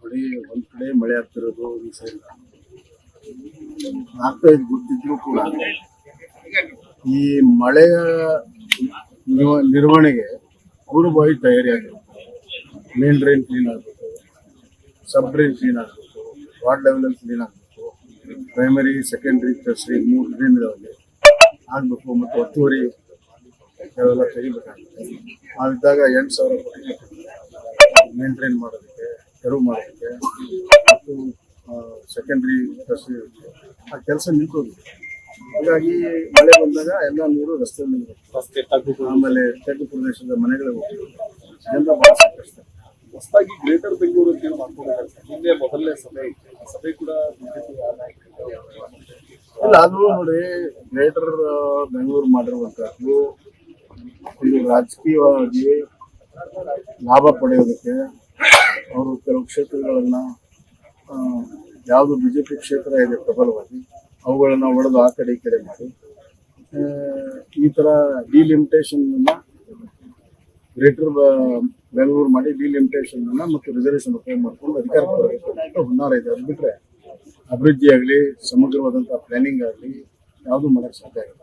ನೋಡಿ, ಒಂದ್ ಕಡೆ ಮಳೆ ಆಗ್ತಿರೋದು, ಈ ಸೈಡ್ ಆಗ್ತಾ ಇದ್ ಗೊತ್ತಿದ್ರು ಕೂಡ ಈ ಮಳೆಯ ನಿರ್ವಹಣೆಗೆ ನಿರ್ವಹಣೆಗೆ ಬಾಯಿ ತಯಾರಿ ಆಗಿರ್ಬೋದು ಮೇನ್ ಡ್ರೈನ್ ಕ್ಲೀನ್ ಆಗಬೇಕು ಸಬ್ ಡ್ರೈನ್ ಕ್ಲೀನ್ ಆಗಬೇಕು ವಾರ್ಡ್ ಲೆವೆಲಲ್ಲಿ ಕ್ಲೀನ್ ಆಗಬೇಕು ಪ್ರೈಮರಿ ಸೆಕೆಂಡ್ರಿ ಟರ್ಸರಿ ಮೂರು ಡ್ರೈನ್ ಇದಾವೆ. ಆಗಬೇಕು ಮತ್ತು ಒತ್ತುವರಿ ಕೆಲವೆಲ್ಲ ತೆಗಿಬೇಕಾಗುತ್ತೆ. ಆಗಿದ್ದಾಗ ಎಂಟು ಸಾವಿರ ಕೋಟಿ ಮೇಂಟೈನ್ ಮಾಡೋದಕ್ಕೆ ತೆರವು ಮಾಡೋದಕ್ಕೆ ಮತ್ತು ಸೆಕೆಂಡ್ರಿ ಟರ್ಸರಿ ಆ ಕೆಲಸ ನಿಂತೋಗಿದೆ. ಹಾಗಾಗಿ ಮಳೆ ಬಂದಾಗ ಎಲ್ಲ ನೀರು ರಸ್ತೆ ರಸ್ತೆ ತಗ್ಗು ಆಮೇಲೆ ತಗ್ಗು ಪ್ರದೇಶದ ಮನೆಗಳಿಗೆ ಹೋಗ್ತದೆ. ಜನರ ಭಾಳ ಸಂಕಷ್ಟ. ಹೊಸದಾಗಿ ಗ್ರೇಟರ್ ಬೆಂಗಳೂರು ಅಂತ ಏನು ಮಾಡ್ಕೊಂಡಿದ್ದಾರೆ. ನಿನ್ನೆ ಮೊದಲನೇ ಸಭೆ ಇತ್ತು. ಸಭೆ ಕೂಡ ಇಲ್ಲ ಅದು ನೋಡಿ ಗ್ರೇಟರ್ ಬೆಂಗಳೂರು ಮಾಡಿರುವಂತಹದ್ದು ಇದು ರಾಜಕೀಯವಾಗಿ ಲಾಭ ಪಡೆಯೋದಕ್ಕೆ ಅವರು ಕೆಲವು ಕ್ಷೇತ್ರಗಳನ್ನ ಬಿ ಜೆ ಬಿಜೆಪಿ ಕ್ಷೇತ್ರ ಇದೆ ಪ್ರಬಲವಾಗಿ, ಅವುಗಳನ್ನ ಒಡೆದು ಆ ಕಡೆ ಈ ಕಡೆ ಮಾಡಿ. ಈ ತರ ಡಿಲಿಮಿಟೇಷನ್ ಗ್ರೇಟರ್ ಬೆಂಗಳೂರು ಮಾಡಿ ಡಿಲಿಮಿಟೇಷನ್ ಮತ್ತು ರಿಸರ್ವೇಷನ್ ಉಪಯೋಗ ಮಾಡ್ಕೊಂಡು ಅಧಿಕಾರಕ್ಕೆ ಬರಬೇಕು ಹುನ್ನಾರ ಇದೆ. ಅದು ಬಿಟ್ಟರೆ ಅಭಿವೃದ್ಧಿ ಆಗಲಿ ಸಮಗ್ರವಾದಂತಹ ಪ್ಲಾನಿಂಗ್ ಆಗಲಿ, ಯಾವುದು ಮಾಡೋಕ್ಕೆ ಸಾಧ್ಯ ಆಗಿಲ್ಲ